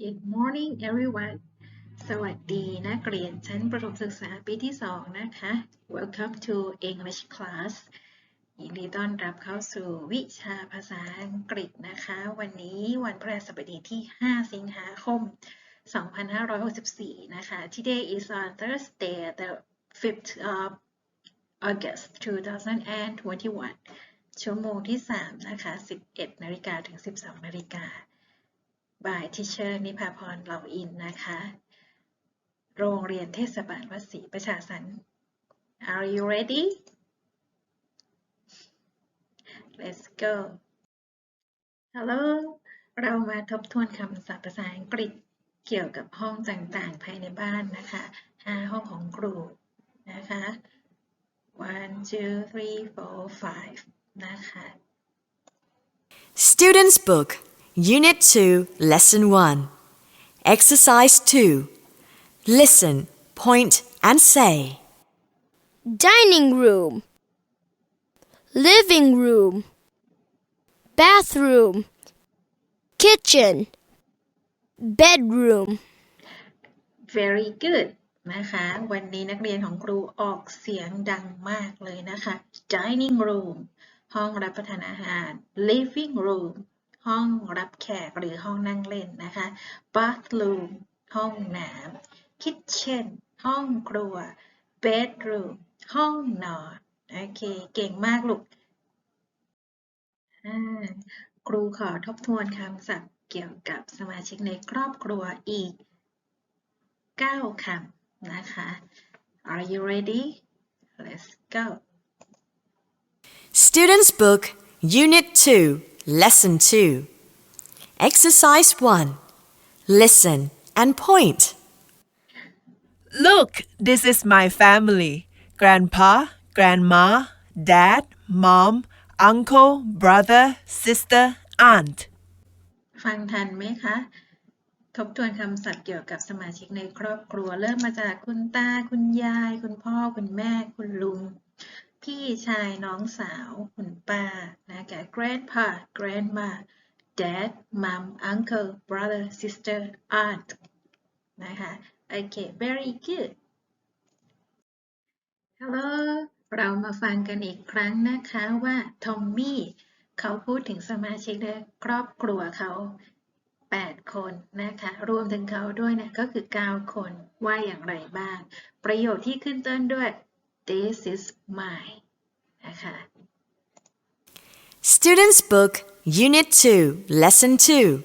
Good morning everyone สวัสดีนักเรียนชั้นประถมศึกษาปีที่ 2 นะคะ Welcome to English class ยินดีต้อนรับเข้าสู่วิชาภาษาอังกฤษนะคะ วันนี้วันพฤหัสบดีที่ 5 สิงหาคม 2564 นะคะ Today is on Thursday the 5th of August 2021 ชั่วโมงที่ 3 นะคะ 11นาฬิกาถึง 12นาฬิกา บายทิเชอร์นิพาพรเหล่าอินนะคะ โรงเรียนเทศบาลวัดศรีประชาสรรค์ Are you ready? Let's go Hello เรามาทบทวนคำศัพท์ภาษาอังกฤษเกี่ยวกับห้องต่างๆ ภายในบ้านนะคะ5ห้องของครูนะคะ one two three four five นะคะ Student's Book, Unit 2, Lesson 1. Exercise 2. Listen, point, and say. dining room, living room, bathroom, kitchen, bedroom. very good นะคะ วันนี้นักเรียนของครูออกเสียงดังมากเลยนะคะ dining room ห้องรับประทานอาหาร living room ห้องรับแขกหรือห้องนั่งเล่นนะคะ bathroom ห้องน้ำ kitchen ห้องครัว bedroom ห้องนอน โอเค เก่งมากลูกครูขอทบทวนคำศัพท์เกี่ยวกับสมาชิกในครอบครัวอีก 9 คำนะคะ Are you ready? Let's go. Student's Book, Unit 2, Lesson 2. Exercise 1. Listen and point. Look, this is my family grandpa, grandma, dad, mom, uncle, brother, sister, aunt. ฟังทันไหมคะ ทบทวนคำศัพท์เกี่ยวกับสมาชิกในครอบครัว เริ่มมาจากคุณตา คุณยาย คุณพ่อ คุณแม่ คุณลุง พี่ชาย น้องสาว คุณป้า นะคะ grandpa grandma dad mom uncle brother sister aunt นะคะ โอเค very good Hello เรามาฟังกันอีกครั้งนะคะว่าทอมมี่เขาพูดถึงสมาชิกในครอบครัวเขา 8 คนนะคะ รวมถึงเขาด้วยนะก็คือ 9 คนว่าอย่างไรบ้าง ประโยคที่ขึ้นต้นด้วย this is my นะคะ Students' Book, Unit 2, Lesson 2.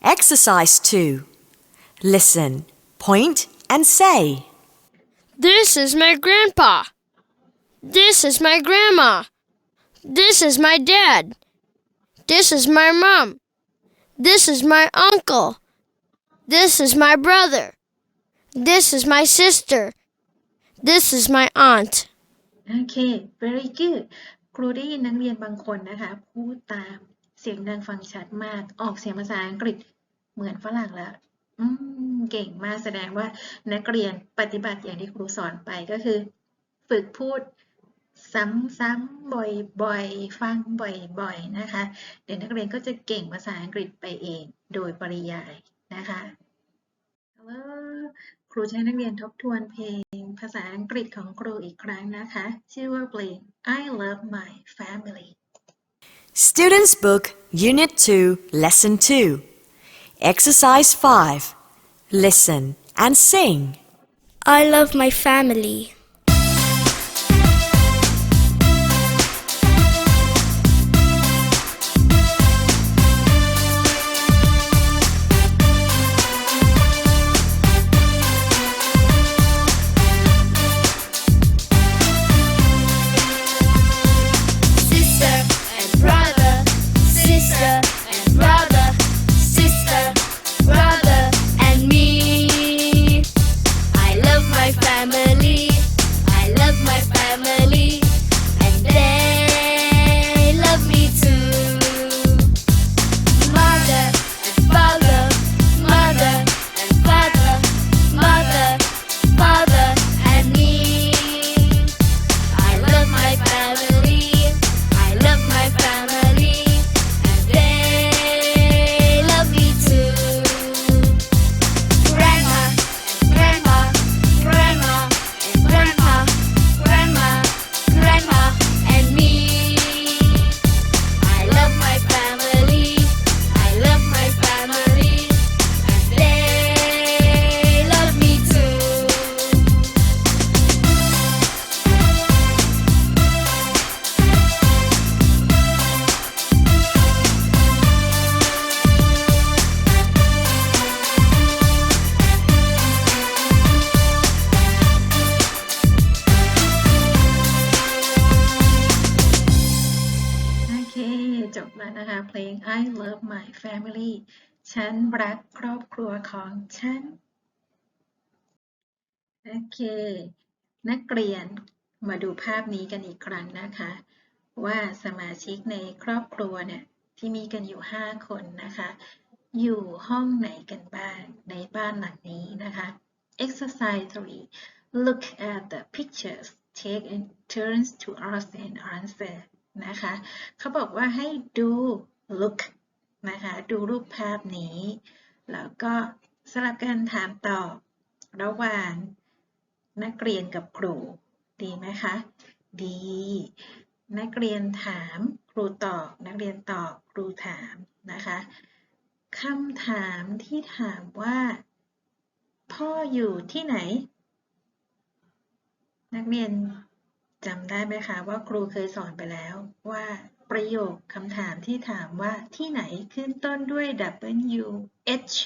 Exercise 2. Listen, point, and say. This is my grandpa. This is my grandma. This is my dad. This is my mom. This is my uncle. This is my brother. This is my sister. This is my aunt. Okay, very good. รูได้ยินนักเรียนบางคนนะคะพูดตามเสียงดังฟังชัดมาก ออกเสียงภาษาอังกฤษเหมือนฝรั่งแล้วอืมเก่งมากแสดงว่านักเรียนปฏิบัติอย่างที่ครูสอนไปก็คือ ฝึกพูดซ้ำๆบ่อยๆ ฟังบ่อยๆนะคะ เดี๋ยวนักเรียนก็จะเก่งภาษาอังกฤษไปเองโดยปริยายนะคะครูจะให้นักเรียนทบทวนเพลง ภาษาอังกฤษของครูอีกครั้งนะคะ ชื่อว่าเพลง I love my family Student's Book, Unit 2, Lesson 2. Exercise 5. Listen and sing. I love my family. Love my family ฉันรักครอบครัวของฉัน โอเค นักเรียนมาดูภาพนี้กันอีกครั้งนะคะ ว่าสมาชิกในครอบครัวเนี่ยที่มีกันอยู่ 5 คนนะคะ อยู่ห้องไหนกันบ้างในบ้านหลังนี้นะคะ Exercise 3 Look at the pictures take in turns to ask and answer นะคะ เขาบอกว่าให้ดู look นะคะ ดูรูปภาพนี้ แล้วก็สลับกันถามตอบระหว่างนักเรียนกับครู ดีไหมคะ ดี นักเรียนถามครูตอบ นักเรียนตอบครูถามนะคะคำถามที่ถามว่า พ่ออยู่ที่ไหน นักเรียนจำได้ไหมคะว่าครูเคยสอนไปแล้วว่า ประโยคคำถามที่ถามว่าที่ไหนขึ้นต้นด้วย W H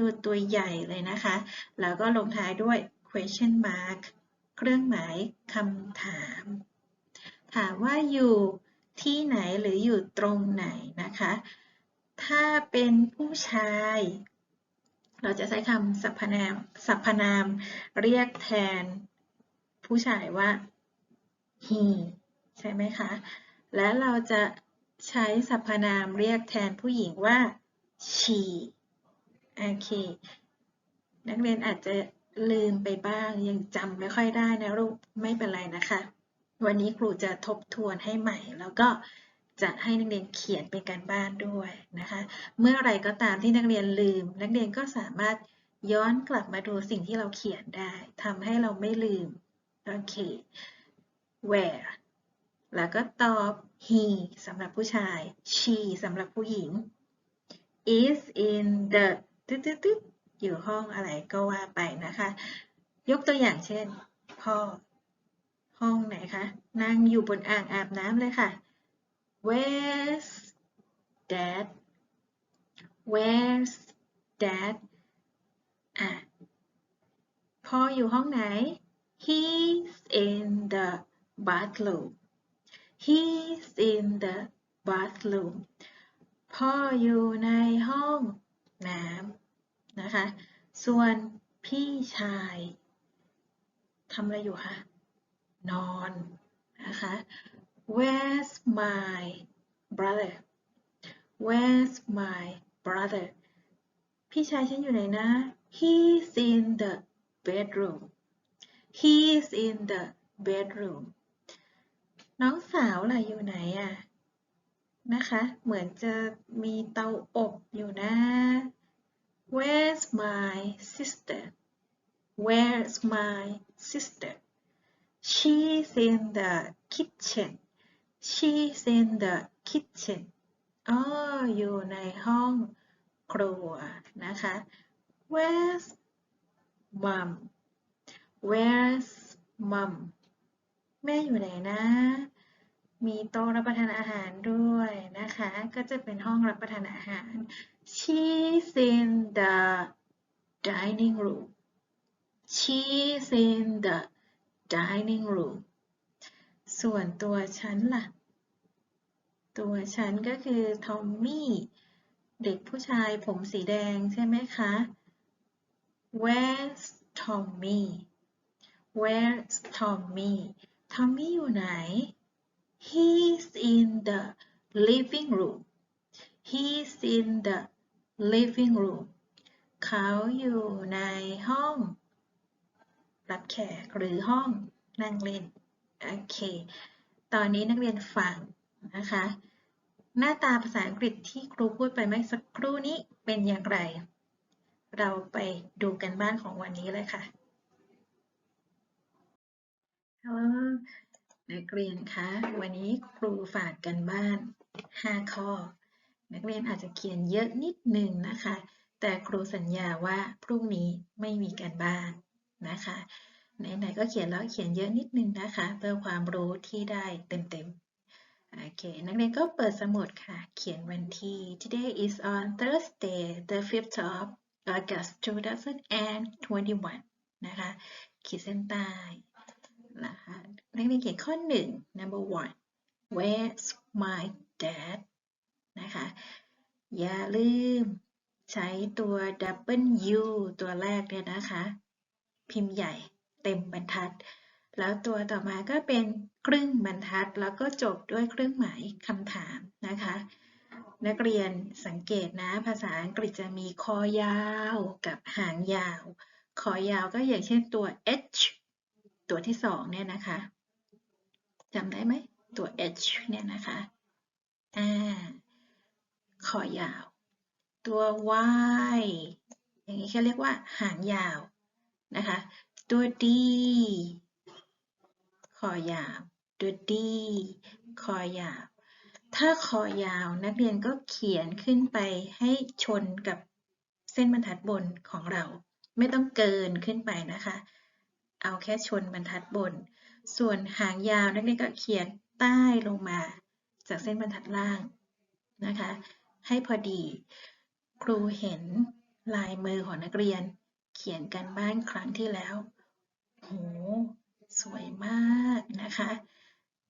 W ตัวใหญ่เลยนะคะ แล้วก็ลงท้ายด้วย question mark เครื่องหมายคำถาม ถามว่าอยู่ที่ไหนหรืออยู่ตรงไหนนะคะ ถ้าเป็นผู้ชาย เราจะใช้คำสรรพนามสรรพนามเรียกแทนผู้ชายว่า he ใช่ไหมคะ และเราจะใช้สรรพนามเรียกแทนผู้หญิงว่า she โอเค นักเรียนอาจจะลืมไปบ้าง ยังจำไม่ค่อยได้นะลูก ไม่เป็นไรนะคะ วันนี้ครูจะทบทวนให้ใหม่ แล้วก็จะให้นักเรียนเขียนเป็นการบ้านด้วยนะคะ เมื่อไรก็ตามที่นักเรียนลืม นักเรียนก็สามารถย้อนกลับมาดูสิ่งที่เราเขียนได้ทำให้เราไม่ลืม โอเค where แล้วก็ตอบ he สำหรับผู้ชาย she สำหรับผู้หญิง is in the ตึ๊ดตึ๊ดตึ๊ดอยู่ห้องอะไรก็ว่าไปนะคะ ยกตัวอย่างเช่น พ่อ ห้องไหนคะ นั่งอยู่บนอ่างอาบน้ำเลยค่ะ where's dad where's dad อะ พ่ออยู่ห้องไหน he's in the bathroom he's in the bathroom พ่ออยู่ในห้องน้ำนะคะ ส่วนพี่ชายทำอะไรอยู่คะ นอนนะคะ Where's my brother Where's my brother พี่ชายฉันอยู่ไหนนะ He's in the bedroom He's in the bedroom น้องสาวล่ะอยู่ไหนอะนะคะ เหมือนจะมีเตาอบอยู่นะ Where's my sister Where's my sister She's in the kitchen She's in the kitchen อ๋ออยู่ในห้องครัวนะคะ Where's mom Where's mom แม่อยู่ไหนนะ มีโต๊ะรับประทานอาหารด้วยนะคะ ก็จะเป็นห้องรับประทานอาหาร She's in the dining room She's in the dining room ส่วนตัวฉันล่ะ ตัวฉันก็คือทอมมี่เด็กผู้ชายผมสีแดงใช่ไหมคะ Where's Tommy Where's Tommy Tommy อยู่ไหน He's in the living room He's in the living room เขาอยู่ในห้อง รับแขกหรือห้องนั่งเล่น โอเค ตอนนี้นักเรียนฟังนะคะ หน้าตาภาษาอังกฤษที่ครูพูดไปเมื่อสักครู่นี้เป็นอย่างไร เราไปดูกันบ้านของวันนี้เลยค่ะ Hello นักเรียนคะวันนี้ครูฝากกันบ้าน 5 ข้อ นักเรียนอาจจะเขียนเยอะนิดนึงนะคะ แต่ครูสัญญาว่าพรุ่งนี้ไม่มีการบ้านนะคะไหนๆก็เขียนแล้วเขียนเยอะนิดนึงนะคะ เพื่อความรู้ที่ได้เต็มๆโอเคนักเรียนก็เปิดสมุดค่ะ เขียนวันที่ Today is on Thursday the 5th of August 2021นะคะขีดเส้นใต้ นักเรียนเขียนข้อ 1 number one Where's my dad นะคะ อย่าลืมใช้ตัว W ตัวแรกเนี่ยนะคะ พิมพ์ใหญ่เต็มบรรทัด แล้วตัวต่อมาก็เป็นครึ่งบรรทัด แล้วก็จบด้วยเครื่องหมายคำถามนะคะ นักเรียนสังเกตนะ ภาษาอังกฤษจะมีคอยาวกับหางยาว คอยาวก็อย่างเช่นตัว h ตัวที่สองเนี่ยนะคะ จำได้ไหมตัว h เนี่ยนะคะอ่าคอยาว ตัว y อย่างนี้เขาเรียกว่าหางยาวนะคะ ตัว d คอยาว ตัว d คอยาว ถ้าคอยาวนักเรียนก็เขียนขึ้นไปให้ชนกับเส้นบรรทัดบนของเรา ไม่ต้องเกินขึ้นไปนะคะ เอาแค่ชนบรรทัดบน ส่วนหางยาวนักเรียนก็เขียนใต้ลงมา จากเส้นบรรทัดล่างนะคะ ให้พอดี ครูเห็นลายมือของนักเรียน เขียนกันบ้านครั้งที่แล้วโหสวยมากนะคะ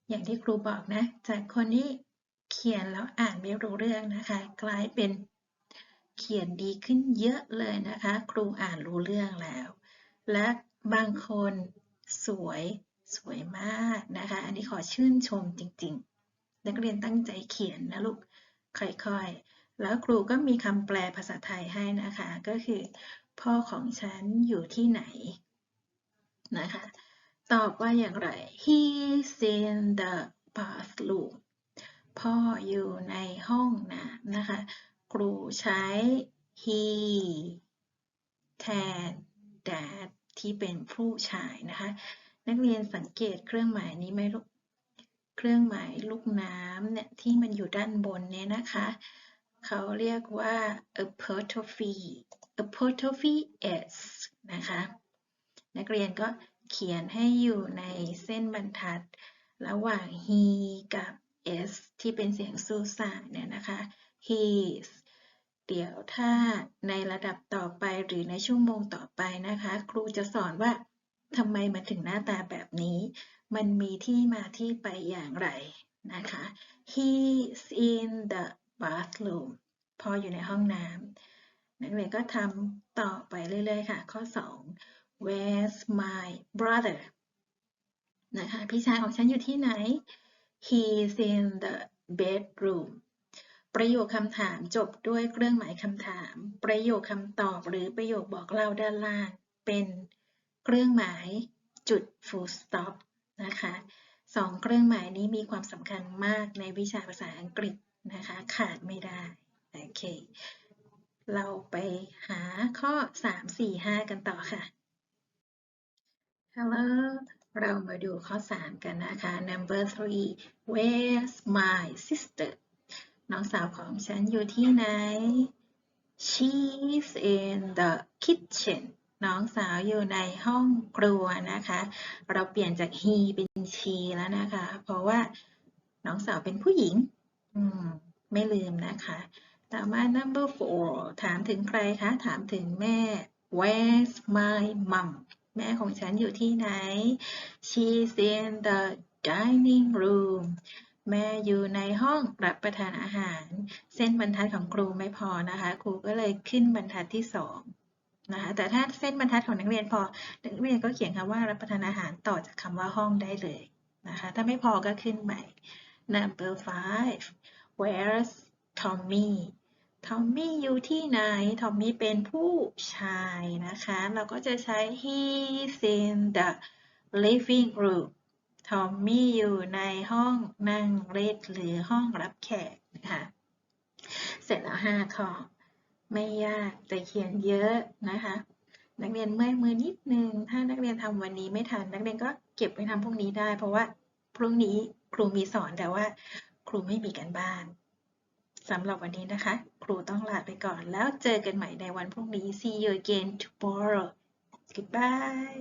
อย่างที่ครูบอกนะ จากคนที่เขียนแล้วอ่านไม่รู้เรื่องนะคะ กลายเป็นเขียนดีขึ้นเยอะเลยนะคะ ครูอ่านรู้เรื่องแล้ว และบางคนสวย สวยมากนะคะ อันนี้ขอชื่นชมจริง ๆ นักเรียนตั้งใจเขียนนะลูก ค่อยๆ แล้วครูก็มีคำแปลภาษาไทยให้นะคะ ก็คือ พ่อของฉันอยู่ที่ไหนนะคะ ตอบว่าอย่างไร He's in the bathroom พ่ออยู่ในห้องน้ำนะคะ ครูใช้ he แทน dad ที่เป็นผู้ชายนะคะ นักเรียนสังเกตเครื่องหมายนี้ไหมลูก เครื่องหมายลูกน้ำเนี่ยที่มันอยู่ด้านบนเนี่ยนะคะ เขาเรียกว่า apostrophe apostrophe s นะคะ นักเรียนก็เขียนให้อยู่ในเส้นบรรทัด ระหว่าง he กับ s ที่เป็นเสียงซูซ่าเนี่ยนะคะ his เดี๋ยวถ้าในระดับต่อไปหรือในชั่วโมงต่อไปนะคะ ครูจะสอนว่า ทำไมมันถึงหน้าตาแบบนี้ มันมีที่มาที่ไปอย่างไรนะคะ he's in the bathroom พออยู่ในห้องน้ำนักเรียนก็ทำต่อไปเรื่อยๆค่ะ ข้อ 2 where's my brother นะคะ พี่ชายของฉันอยู่ที่ไหน he's in the bedroom ประโยคคำถามจบด้วยเครื่องหมายคำถาม ประโยคคำตอบหรือประโยคบอกเล่าด้านล่างเป็น เครื่องหมายจุด full stop นะคะสองเครื่องหมายนี้มีความสำคัญมากในวิชาภาษาอังกฤษนะคะ ขาดไม่ได้ โอเค เราไปหาข้อ 3 4 5 กันต่อค่ะ Hello เรามาดูข้อ 3 กันนะคะ Number 3 Where's my sister น้องสาวของฉันอยู่ที่ไหน She's in the kitchen น้องสาวอยู่ในห้องครัวนะคะ เราเปลี่ยนจาก he เป็น she แล้วนะคะ เพราะว่าน้องสาวเป็นผู้หญิง อืม ไม่ลืมนะคะ ต่อมา number four ถามถึงใครคะ ถามถึงแม่ Where's my mom แม่ของฉันอยู่ที่ไหน She's in the dining room แม่อยู่ในห้องรับประทานอาหาร เส้นบรรทัดของครูไม่พอนะคะ ครูก็เลยขึ้นบรรทัดที่สอง นะคะแต่ถ้าเส้นบรรทัดของนักเรียนพอ นักเรียนก็เขียนคำว่ารับประทานอาหารต่อจากคำว่าห้องได้เลยนะคะ ถ้าไม่พอก็ขึ้นใหม่ number five where's Tommy Tommy อยู่ที่ไหน Tommy เป็นผู้ชายนะคะ เราก็จะใช้ he's in the living room ทอมมี่อยู่ในห้องนั่งเล่นหรือห้องรับแขกนะคะ เสร็จแล้วห้าข้อ ไม่ยากแต่เขียนเยอะนะคะ นักเรียนเมื่อยมือนิดนึง ถ้านักเรียนทำวันนี้ไม่ทัน นักเรียนก็เก็บไว้ทำพรุ่งนี้ได้ เพราะว่าพรุ่งนี้ครูมีสอนแต่ว่า ครูไม่มีการบ้านสำหรับวันนี้นะคะ ครูต้องลาไปก่อน แล้วเจอกันใหม่ในวันพรุ่งนี้ see you again tomorrow goodbye